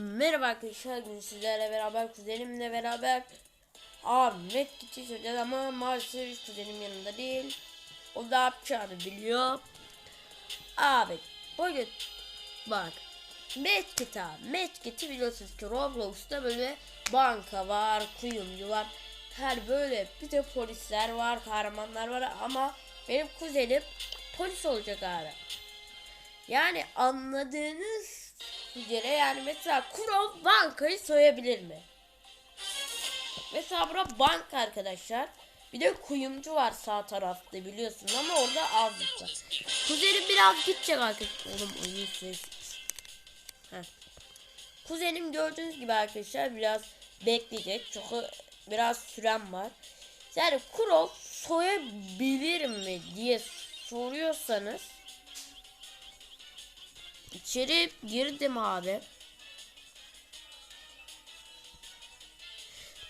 Merhaba arkadaşlar bugün sizlerle beraber kuzenimle beraber. Ahmet gideceğiz hocam ama maalesef kuzenim yanında değil. O da yapacağını biliyor. Abi bugün bak Medkit abi. Medkit'i biliyorsunuz ki Roblox'ta böyle banka var kuyumcu var. Her böyle bir de polisler var kahramanlar var ama benim kuzenim polis olacak abi. Yani anladığınız üzere yani mesela Kuro bankayı soyabilir mi? Mesela bura banka arkadaşlar. Bir de kuyumcu var sağ tarafta biliyorsunuz ama orada avcık var. Kuzenim biraz gidecek arkadaşlar. Oğlum oyun. Heh. Kuzenim gördüğünüz gibi arkadaşlar biraz bekleyecek. Çünkü biraz süren var. Yani Kuro soyabilir mi diye soruyorsanız İçeri girdim abi.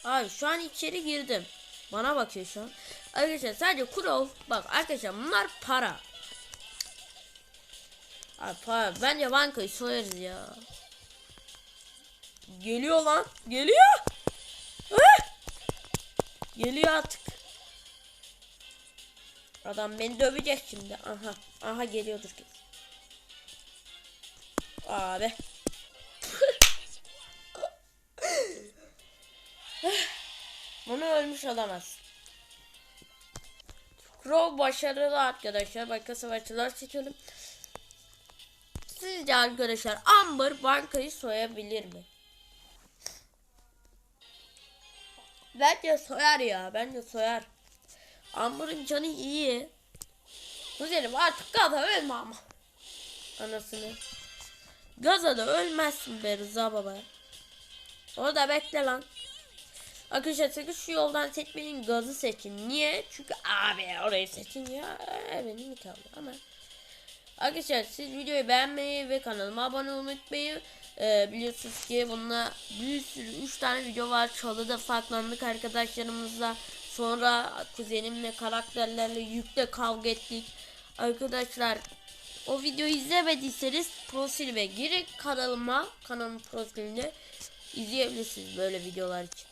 Abi şu an içeri girdim. Bana bakıyor şu an. Arkadaşlar sadece kurov. Bak arkadaşlar bunlar para. Abi para. Bence bankayı soyarız ya. Geliyor lan. Geliyor. Heh. Geliyor artık. Adam beni dövecek şimdi. Aha. Aha geliyordur kesin. Abi. Bunu ölmüş olamaz. Crow başarılı arkadaşlar. Başka savaşçılar seçelim. Sizce arkadaşlar Amber bankayı soyabilir mi? Bence soyar ya. Bence soyar. Amber'ın canı iyi. Güzelim artık kadar ölme ama. Anasını. Gaza da ölmezsin be Rıza baba. Orada bekle lan. Arkadaşlar sakın şu yoldan seçmeyin gazı seçin. Niye? Çünkü abi orayı seçin ya. Evet nikahlı ama. Arkadaşlar siz videoyu beğenmeyi ve kanalıma abone olmayı unutmayın. Ee, biliyorsunuz ki bununla bir sürü 3 tane video var. Çalıda saklandık arkadaşlarımızla. Sonra kuzenimle karakterlerle yükle kavga ettik. Arkadaşlar o videoyu izlemediyseniz profilime girin kanalıma kanalın profilinde izleyebilirsiniz böyle videolar için.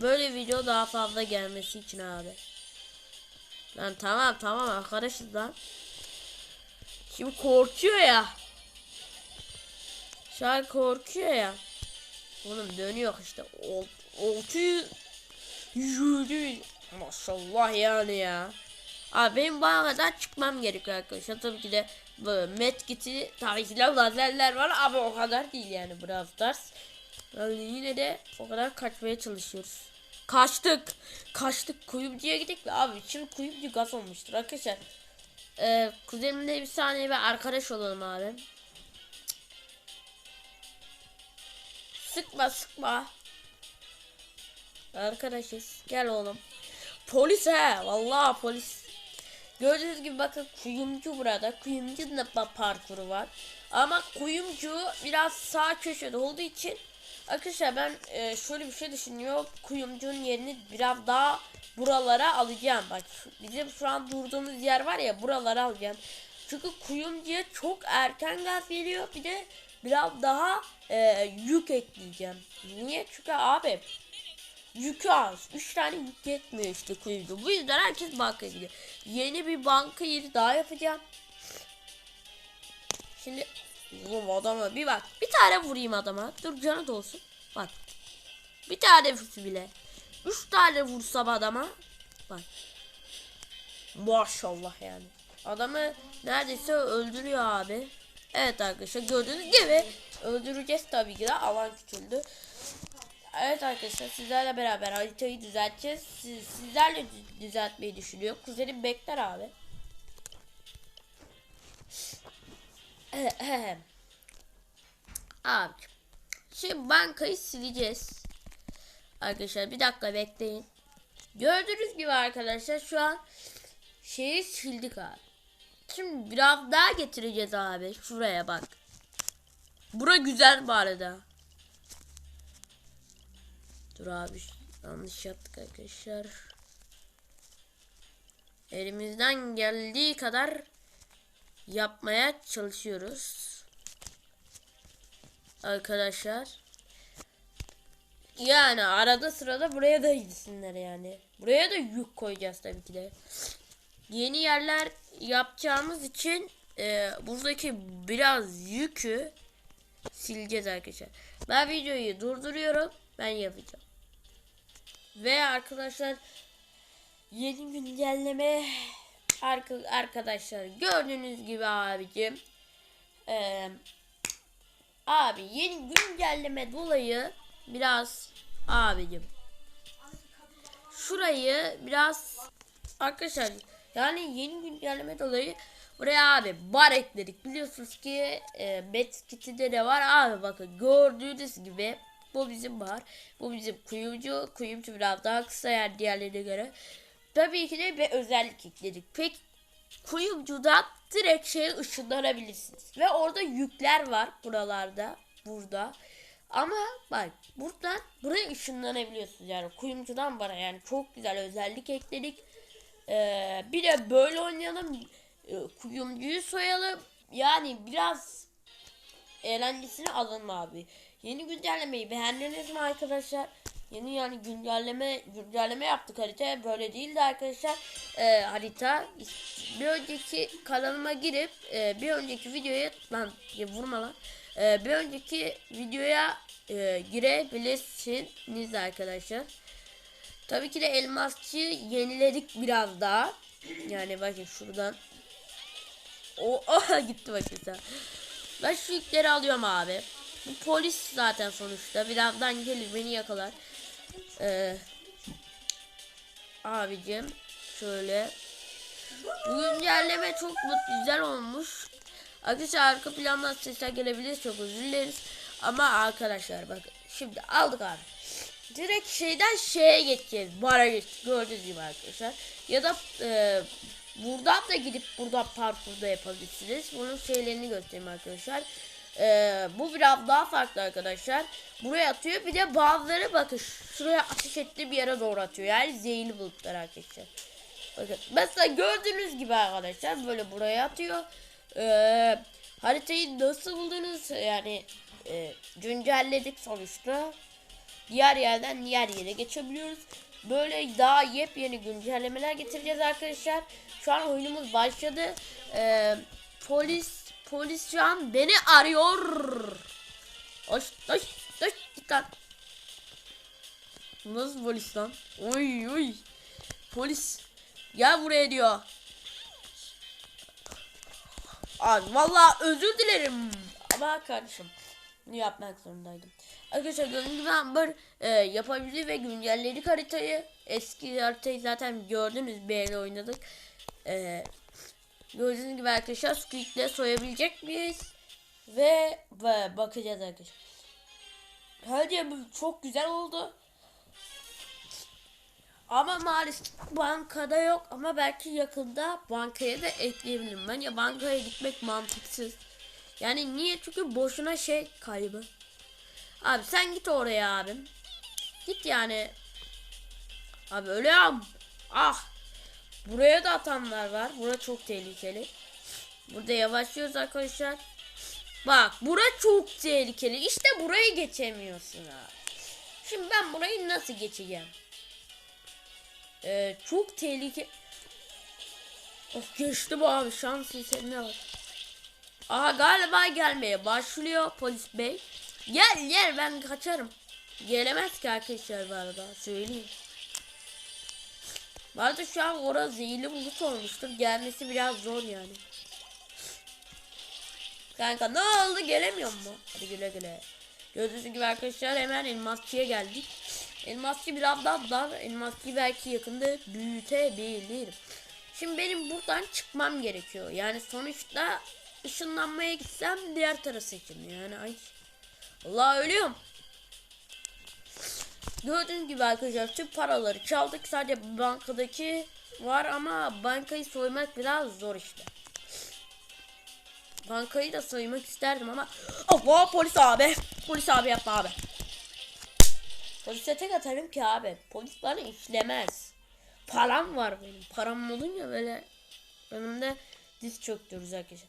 Böyle video daha fazla gelmesi için abi. Lan tamam tamam arkadaşız lan. Şimdi korkuyor ya. Şu an korkuyor ya. Oğlum dönüyor işte. Ol, oltu yürü. Maşallah yani ya. Abi benim bankadan çıkmam gerekiyor arkadaşlar. Tabii ki de medkit'i tabii ki lazerler var ama o kadar değil yani Brawl Stars. Yani yine de o kadar kaçmaya çalışıyoruz. Kaçtık. Kaçtık. Kuyumcuya gittik ve abi şimdi kuyumcu gaz olmuştur arkadaşlar. Ee, kuzenimle bir saniye bir arkadaş olalım abi. Sıkma sıkma. Arkadaşız. Gel oğlum. Polis he. Vallahi polis. Gördüğünüz gibi bakın kuyumcu burada. Kuyumcunun da parkuru var. Ama kuyumcu biraz sağ köşede olduğu için arkadaşlar ben e, şöyle bir şey düşünüyorum. Kuyumcunun yerini biraz daha buralara alacağım. Bak bizim şu an durduğumuz yer var ya buralara alacağım. Çünkü kuyumcuya çok erken gaz geliyor. Bir de biraz daha e, yük ekleyeceğim. Niye? Çünkü abi yükü az. 3 tane yük yetmiyor işte kuyumcu. Bu yüzden herkes bankaya gidiyor. Yeni bir banka yeri daha yapacağım. Şimdi oğlum adama bir bak. Bir tane vurayım adama. Dur canı olsun. Bak. Bir tane vursa bile. 3 tane vursam adama. Bak. Maşallah yani. Adamı neredeyse öldürüyor abi. Evet arkadaşlar gördüğünüz gibi öldüreceğiz tabii ki de alan küçüldü. Evet arkadaşlar sizlerle beraber haritayı düzelteceğiz. Siz, sizlerle dü- düzeltmeyi düşünüyor. Kuzenim bekler abi. abi. Şimdi bankayı sileceğiz. Arkadaşlar bir dakika bekleyin. Gördüğünüz gibi arkadaşlar şu an şeyi sildik abi. Şimdi biraz daha getireceğiz abi. Şuraya bak. Bura güzel bu arada. Dur abi yanlış yaptık arkadaşlar. Elimizden geldiği kadar yapmaya çalışıyoruz. arkadaşlar. Yani arada sırada buraya da gitsinler yani. Buraya da yük koyacağız tabii ki de. Yeni yerler yapacağımız için e, buradaki biraz yükü sileceğiz arkadaşlar. Ben videoyu durduruyorum. Ben yapacağım. Ve arkadaşlar yeni güncelleme arka- arkadaşlar gördüğünüz gibi abicim e, abi yeni güncelleme dolayı biraz abicim şurayı biraz arkadaşlar yani yeni güncelleme dolayı buraya abi bar ekledik. Biliyorsunuz ki e, Betskit'te de var. Abi bakın gördüğünüz gibi bu bizim bar bu bizim kuyumcu. Kuyumcu biraz daha kısa yer diğerlerine göre. Tabii ki de bir özellik ekledik. Pek kuyumcudan direkt şeye ışınlanabilirsiniz. Ve orada yükler var buralarda burada. Ama bak buradan buraya ışınlanabiliyorsunuz. Yani kuyumcudan bana yani çok güzel özellik ekledik. Ee, bir de böyle oynayalım. E, kuyumcuyu soyalım. Yani biraz eğlencesini alın abi. Yeni güncellemeyi beğendiniz mi arkadaşlar? Yeni yani güncelleme güncelleme yaptık harita böyle değildi arkadaşlar. Ee, harita bir önceki kanalıma girip e, bir önceki videoya lan vurma lan. Ee, bir önceki videoya e, girebilirsiniz arkadaşlar. Tabii ki de elmasçı yeniledik biraz daha. Yani bakın şuradan. O aha gitti bakın sen. Ben şu yükleri alıyorum abi. Bu polis zaten sonuçta. Birazdan gelir beni yakalar. Ee, abicim şöyle. Bu güncelleme çok mut- güzel olmuş. Arkadaşlar arka plandan sesler gelebilir çok özür dileriz. Ama arkadaşlar bakın şimdi aldık abi. Direkt şeyden şeye geçeceğiz. Bara geçeceğiz. Gördüğünüz gibi arkadaşlar. Ya da e, buradan da gidip buradan parkurda yapabilirsiniz. Bunun şeylerini göstereyim arkadaşlar. E, bu biraz daha farklı arkadaşlar. Buraya atıyor. Bir de bazıları bakın şuraya ateş ettiği bir yere doğru atıyor. Yani zehirli bulutlar arkadaşlar. Bakın mesela gördüğünüz gibi arkadaşlar böyle buraya atıyor. Ee, haritayı nasıl buldunuz? Yani e, güncelledik sonuçta. Diğer yerden diğer yere geçebiliyoruz. Böyle daha yepyeni güncellemeler getireceğiz arkadaşlar. Şu an oyunumuz başladı. Ee, polis polis şu an beni arıyor. Hoş hoş hoş git lan. Nasıl polis lan? Oy oy. Polis. Gel buraya diyor. Abi vallahi özür dilerim. Ama kardeşim bunu yapmak zorundaydım. Arkadaşlar gördüğünüz gibi böyle e, yapabilir ve güncelledik haritayı. Eski haritayı zaten gördünüz bir oynadık. E, gördüğünüz gibi arkadaşlar Squid'le soyabilecek miyiz? Ve, ve bakacağız arkadaşlar. Bence bu çok güzel oldu. Ama maalesef bankada yok ama belki yakında bankaya da ekleyebilirim. Bence bankaya gitmek mantıksız. Yani niye? Çünkü boşuna şey kaybı. Abi sen git oraya abim. Git yani. Abi ölüyorum. Ah. Buraya da atanlar var. Bura çok tehlikeli. Burada yavaşlıyoruz arkadaşlar. Bak bura çok tehlikeli. İşte burayı geçemiyorsun abi. Şimdi ben burayı nasıl geçeceğim? Ee, çok tehlike. Of geçti bu abi şans ne var. Aha galiba gelmeye başlıyor polis bey. Gel gel ben kaçarım. Gelemez ki arkadaşlar bu arada söyleyeyim. Bu şu an orası zehirli bulut olmuştur. Gelmesi biraz zor yani. Kanka ne oldu gelemiyor mu? Hadi güle güle. Gördüğünüz gibi arkadaşlar hemen elmasçıya geldik. Elmasçı biraz daha dar. Elmasçı belki yakında büyütebilirim. Şimdi benim buradan çıkmam gerekiyor. Yani sonuçta ışınlanmaya gitsem diğer tarafı seçim. Yani ay. Allah ölüyorum. Gördüğünüz gibi arkadaşlar tüm paraları çaldık. Sadece bankadaki var ama bankayı soymak biraz zor işte. Bankayı da soymak isterdim ama Allah polis abi. Polis abi yapma abi. Polise tek atarım ki abi. Polis bana işlemez. Param var benim. Param olunca böyle önümde diz çöktürürüz arkadaşlar.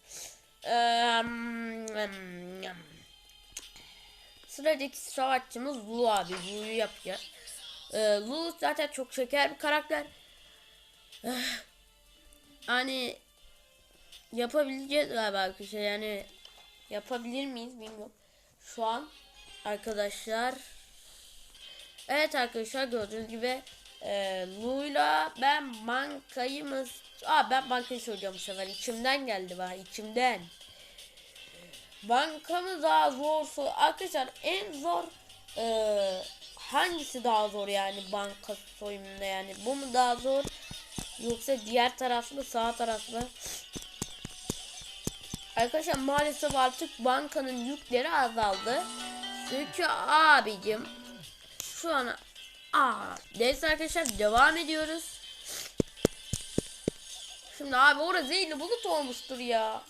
Eee, Sıradaki savaşçımız Lu abi. Lu'yu yapacağız. Ee, Lu zaten çok şeker bir karakter. Hani yapabileceğiz galiba arkadaşlar. Yani yapabilir miyiz bilmiyorum. Şu an arkadaşlar Evet arkadaşlar gördüğünüz gibi e, Lu'yla ben bankayı mı Aa ben bankayı söyleyeceğim bu sefer içimden geldi bak içimden Banka mı daha zor arkadaşlar en zor e, hangisi daha zor yani banka soyumunda yani bu mu daha zor yoksa diğer taraf mı sağ taraf mı Arkadaşlar maalesef artık bankanın yükleri azaldı. Çünkü abicim şu an aa neyse arkadaşlar devam ediyoruz. Şimdi abi orası zehirli bulut olmuştur ya.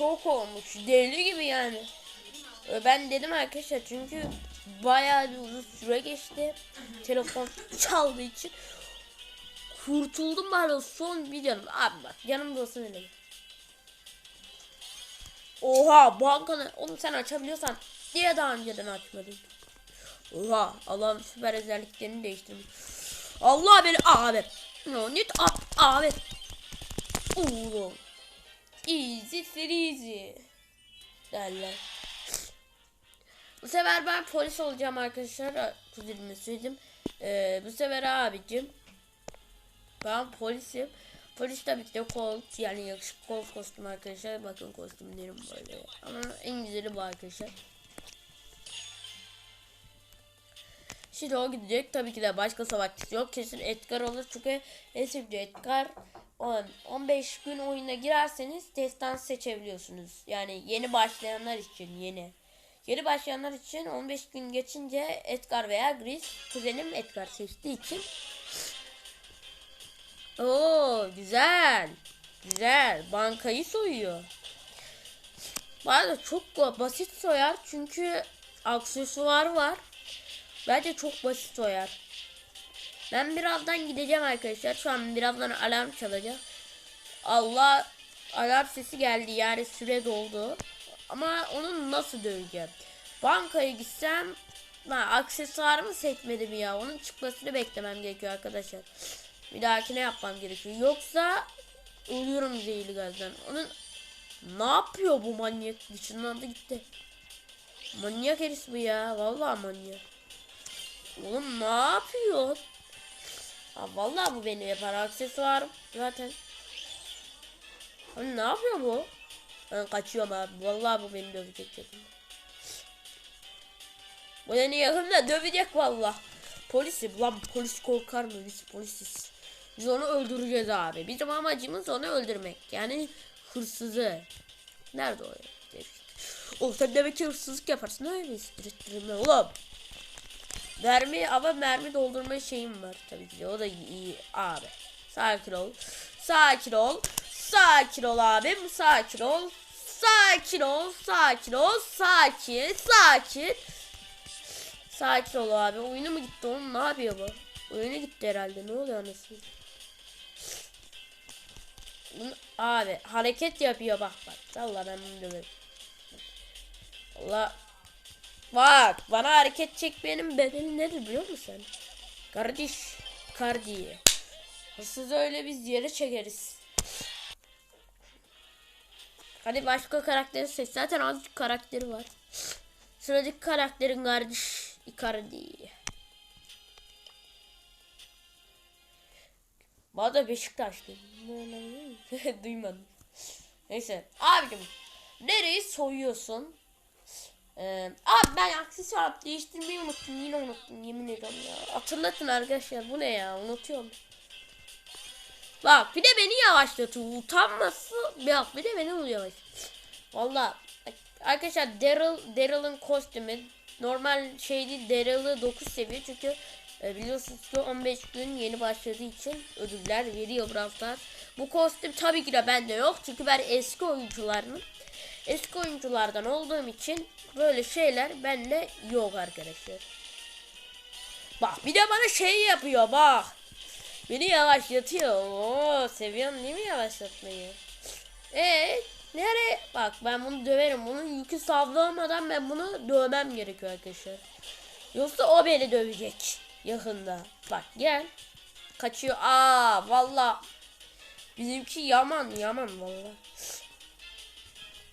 Çok olmuş. Deli gibi yani. Ee, Ben dedim arkadaşlar çünkü bayağı bir uzun süre geçti. Telefon çaldığı için. Kurtuldum bari son bir canım. Abi bak yanımda olsun öyle. Oha bankanı onu sen açabiliyorsan niye daha önceden açmadın? Oha Allah'ın süper özelliklerini değiştirmiş. Allah beni abi. No up abi. Oğlum. Easy freezy. Derler. Bu sefer ben polis olacağım arkadaşlar. Kuzenime söyledim. Ee, bu sefer abicim. Ben polisim. Polis tabii ki de Colt yani yakışıklı Colt kostüm arkadaşlar. Bakın kostümlerim böyle. Ama en güzeli bu arkadaşlar. Şimdi o gidecek. Tabii ki de başka savaşçı yok. Kesin Edgar olur. Çünkü eski Edgar 10, 15 gün oyuna girerseniz testten seçebiliyorsunuz. Yani yeni başlayanlar için yeni. Yeni başlayanlar için 15 gün geçince Edgar veya Gris kuzenim Edgar seçtiği için Oo güzel. Güzel. Bankayı soyuyor. Arada çok basit soyar çünkü aksesuar var. Bence çok basit soyar. Ben birazdan gideceğim arkadaşlar. Şu an birazdan alarm çalacak. Allah alarm sesi geldi yani süre doldu. Ama onu nasıl döveceğim? Bankaya gitsem ben aksesuarımı seçmedim ya. Onun çıkmasını beklemem gerekiyor arkadaşlar. Bir dahakine yapmam gerekiyor. Yoksa ölüyorum zehirli gazdan. Onun ne yapıyor bu manyak? Dışından da gitti. Manyak herif bu ya. Vallahi manyak. Oğlum ne yapıyor? Ha, vallahi bu beni yapar. Aksesuarım zaten. Abi ne yapıyor bu? Ben kaçıyorum abi. Vallahi bu beni dövecek yakında. Bu beni yakında dövecek vallahi. Polisi lan polis korkar mı? Biz polisiz. Biz onu öldüreceğiz abi. Bizim amacımız onu öldürmek. Yani hırsızı. Nerede o? Oh sen demek ki hırsızlık yaparsın öyle mi? Oğlum. Mermi ama mermi doldurma şeyim var tabii ki de. O da iyi abi. Sakin ol. Sakin ol. Sakin ol abim. Sakin ol. Sakin ol. Sakin ol. Sakin. Sakin. Sakin ol abi. Oyunu mu gitti onun? Ne yapıyor bu? Oyunu gitti herhalde. Ne oluyor anasını? Abi hareket yapıyor bak bak. Allah ben bunu. Allah. Bak bana hareket çekmenin bedeli nedir biliyor musun? Kardeş. Kardiye. Hırsız öyle biz yere çekeriz. Hadi başka karakteri seç. Zaten azıcık karakteri var. Sıradaki karakterin kardeş Icardi. Bana da Beşiktaşlı. Duymadım. Neyse. Abicim. Nereyi soyuyorsun? Ee, abi ben aksesuar değiştirmeyi unuttum. Yine unuttum. Yemin ediyorum ya. Hatırlatın arkadaşlar. Bu ne ya? Unutuyorum. Bak bir de beni yavaşlatıyor. Utanması. Bak bir de beni yavaş. Valla arkadaşlar Daryl Daryl'ın kostümü normal şey değil Daryl'ı 9 seviye çünkü e, biliyorsunuz ki 15 gün yeni başladığı için ödüller veriyor Brawl. Bu kostüm tabii ki de bende yok çünkü ben eski oyuncularım. Eski oyunculardan olduğum için böyle şeyler bende yok arkadaşlar. Bak bir de bana şey yapıyor bak. Beni yavaşlatıyor. Oo, seviyorsun değil mi yavaşlatmayı? E nereye? Bak ben bunu döverim. Bunun yükü savrulmadan ben bunu dövmem gerekiyor arkadaşlar. Yoksa o beni dövecek yakında. Bak gel. Kaçıyor. Aa valla. Bizimki yaman yaman valla.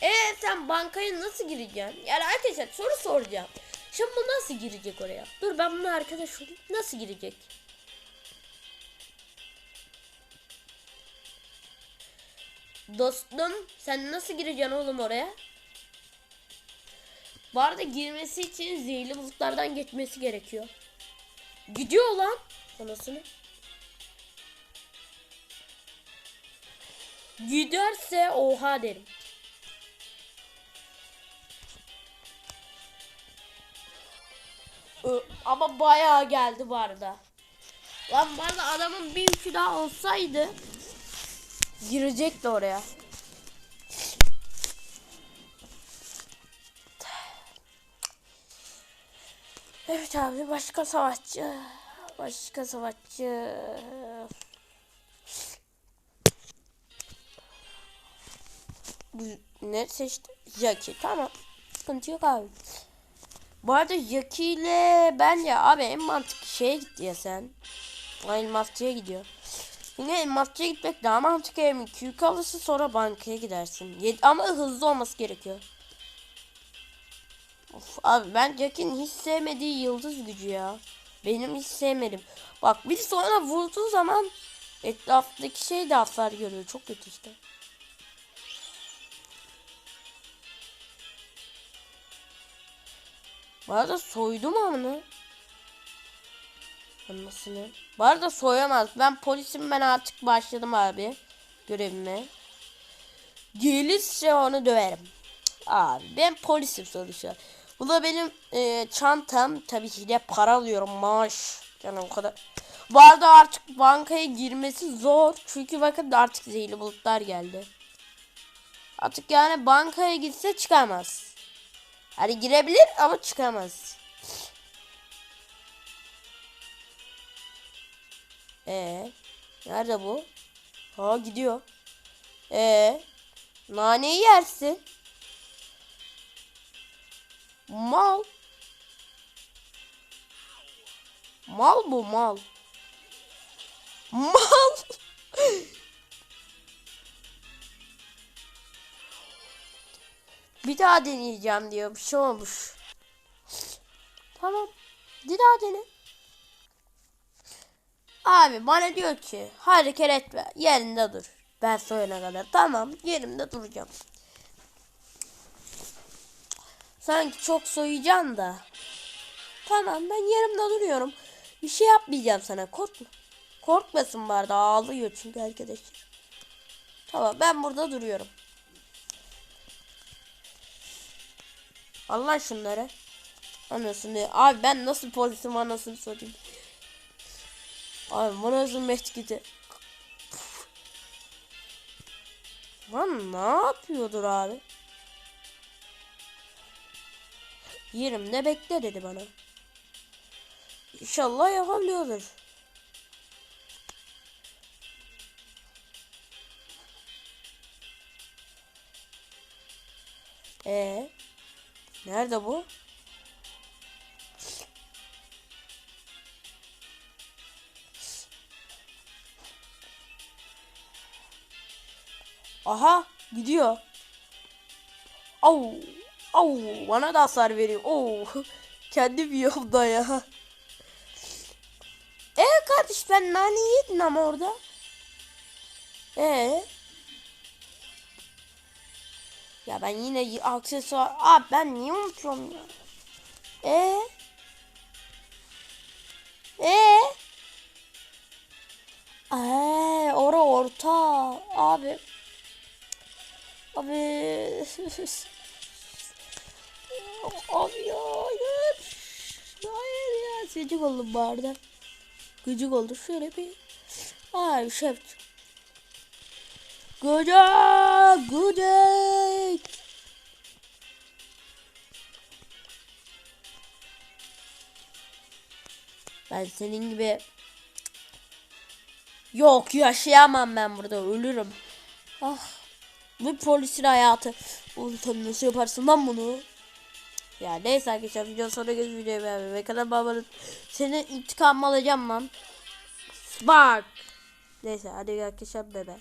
E sen bankaya nasıl gireceksin? Yani arkadaşlar soru soracağım. Şimdi bu nasıl girecek oraya? Dur ben bunu arkadaş olayım. Nasıl girecek? Dostum sen nasıl gireceksin oğlum oraya? Bu arada girmesi için zehirli bulutlardan geçmesi gerekiyor. Gidiyor lan. Anasını. Giderse oha derim. Ama bayağı geldi bu arada. Lan bu arada adamın bir yükü daha olsaydı girecekti oraya. Evet abi başka savaşçı. Başka savaşçı. Ne seçti? Jackie. Tamam. Sıkıntı yok abi. Bu arada Jackie ile bence abi en mantıklı şeye gitti ya sen. Elmasçıya gidiyor. Yine elmasçıya gitmek daha mantıklı hem yük alırsın sonra bankaya gidersin. Ye- Ama hızlı olması gerekiyor. Of, abi ben Jack'in hiç sevmediği yıldız gücü ya. Benim hiç sevmedim. Bak bir sonra vurduğu zaman etraftaki şey de hasar görüyor. Çok kötü işte. Bu arada soydu mu onu? Anlasını. Bu arada soyamaz. Ben polisim ben artık başladım abi. Görevime. Gelirse onu döverim. Abi ben polisim sonuçta. Bu da benim e, çantam. Tabii ki de para alıyorum maaş. Yani o kadar. Bu arada artık bankaya girmesi zor. Çünkü bakın artık zehirli bulutlar geldi. Artık yani bankaya gitse çıkamaz. Hani girebilir ama çıkamaz. Ee, nerede bu? Ha gidiyor. Ee, naneyi yersin. Mal. Mal bu mal. Mal. Bir daha deneyeceğim diyor. Bir şey olmuş. Tamam. Bir daha dene. Abi bana diyor ki hareket etme. Yerinde dur. Ben söylene kadar. Tamam yerimde duracağım. Sanki çok soyacağım da. Tamam ben yerimde duruyorum. Bir şey yapmayacağım sana korkma. Korkmasın bari ağlıyor çünkü arkadaşlar. Tamam ben burada duruyorum. Allah şunları. Anasını. Abi ben nasıl polisim anasını sorayım. Abi bu nasıl mehkidi. Lan ne yapıyordur abi? Yerimde bekle dedi bana. İnşallah yapabiliyordur. Ee, nerede bu? Aha gidiyor. Au. Au bana da hasar veriyor. Oo. Kendi bir yolda ya. E kardeş ben nane yedin ama orada. E Ya ben yine aksesuar. Abi ben niye unutuyorum ya? E E Eee ora orta abi. Abi. Abi ya hayır. Hayır ya. Gıcık oldum bu arada. Gıcık oldu. Şöyle bir. Ay yapacağım. Gıcık. Gıcık. Ben senin gibi Yok yaşayamam ben burada ölürüm. Ah. Bu polisin hayatı. Oğlum nasıl yaparsın lan bunu? Ya neyse arkadaşlar video sonra göz videoyu beğenmeyi ve kanalıma abone. Senin intikam alacağım lan. Bak. Neyse hadi arkadaşlar bebe.